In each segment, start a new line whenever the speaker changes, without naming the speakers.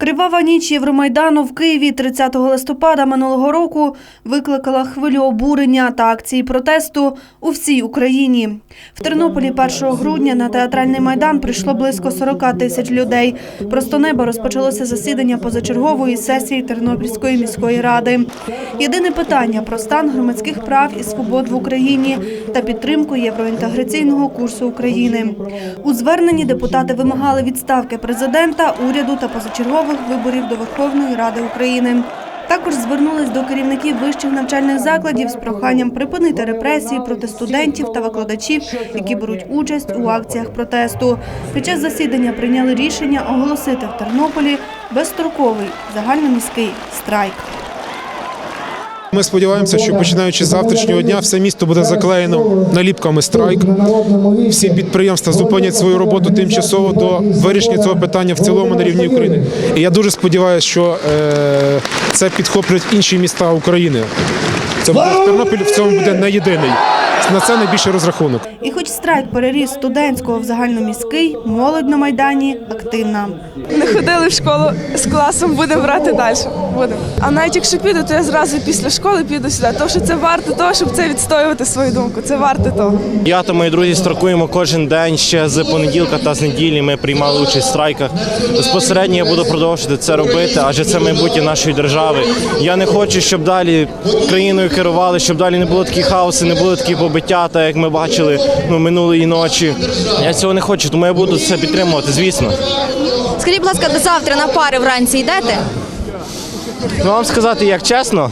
그리고 Кривава ніч Євромайдану в Києві 30 листопада минулого року викликала хвилю обурення та акції протесту у всій Україні. В Тернополі 1 грудня на театральний майдан прийшло близько 40 тисяч людей. Просто неба розпочалося засідання позачергової сесії Тернопільської міської ради. Єдине питання про стан громадських прав і свобод в Україні та підтримку євроінтеграційного курсу України. У зверненні депутати вимагали відставки президента, уряду та позачергових виборів до Верховної Ради України. Також звернулись до керівників вищих навчальних закладів з проханням припинити репресії проти студентів та викладачів, які беруть участь у акціях протесту. Під час засідання прийняли рішення оголосити в Тернополі безстроковий загальноміський страйк.
Ми сподіваємося, що починаючи з завтрашнього дня все місто буде заклеєно наліпками страйк. Всі підприємства зупинять свою роботу тимчасово до вирішення цього питання в цілому на рівні України. І я дуже сподіваюся, що е, це підхоплять інші міста України. Це буде Тернопіль в цьому буде не єдиний. На це найбільший розрахунок.
І хоч страйк переріс студентського в загальноміський, молодь на майдані активна.
Не ходили в школу з класом, будемо брати далі. Будемо. А навіть якщо піду, то я зразу після школи піду сюди. Тому що це варто того, щоб це відстоювати свою думку. Це варто того.
Я та мої друзі страйкуємо кожен день ще з понеділка та з неділі. Ми приймали участь в страйках. Безпосередньо я буду продовжувати це робити, адже це майбутнє нашої держави. Я не хочу, щоб далі країною керували, щоб далі не було такі хаоси, не було такі побиття, так як ми бачили ну, минулої ночі. Я цього не хочу, тому я буду це підтримувати, звісно.
Скажіть, будь ласка, до завтра на пари вранці йдете?
Ну, вам сказати, як чесно,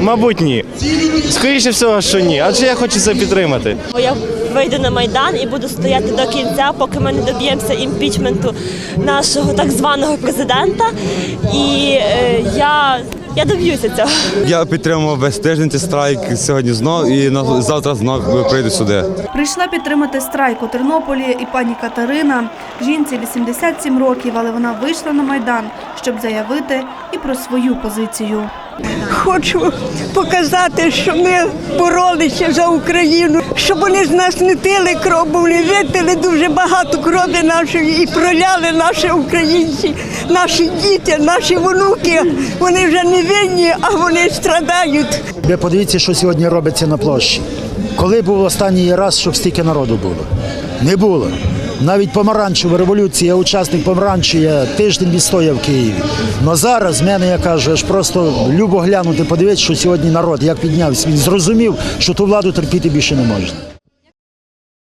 мабуть, ні. Скоріше всього, що ні, адже я хочу це підтримати.
Я вийду на майдан і буду стояти до кінця, поки ми не доб'ємося імпічменту нашого так званого президента. І е, я, я доб'юся цього.
Я підтримував весь тиждень цей страйк сьогодні знов і на завтра знов прийду сюди.
Прийшла підтримати страйк у Тернополі і пані Катерина. Жінці 87 років, але вона вийшла на майдан, щоб заявити і про свою позицію.
Хочу показати, що ми боролися за Україну, щоб вони з нас не пили кров, бо вони випили дуже багато крові нашої і проляли наші українці, наші діти, наші внуки. Вони вже не винні, а вони страдають.
Ви подивіться, що сьогодні робиться на площі. Коли був останній раз, щоб стільки народу було? Не було. Навіть помаранчева революція, я учасник помаранчі, я тиждень відстояв в Києві. Но зараз в мене, я кажу, аж просто любо глянути, подивитися, що сьогодні народ як піднявся. Він зрозумів, що ту владу терпіти більше не можна.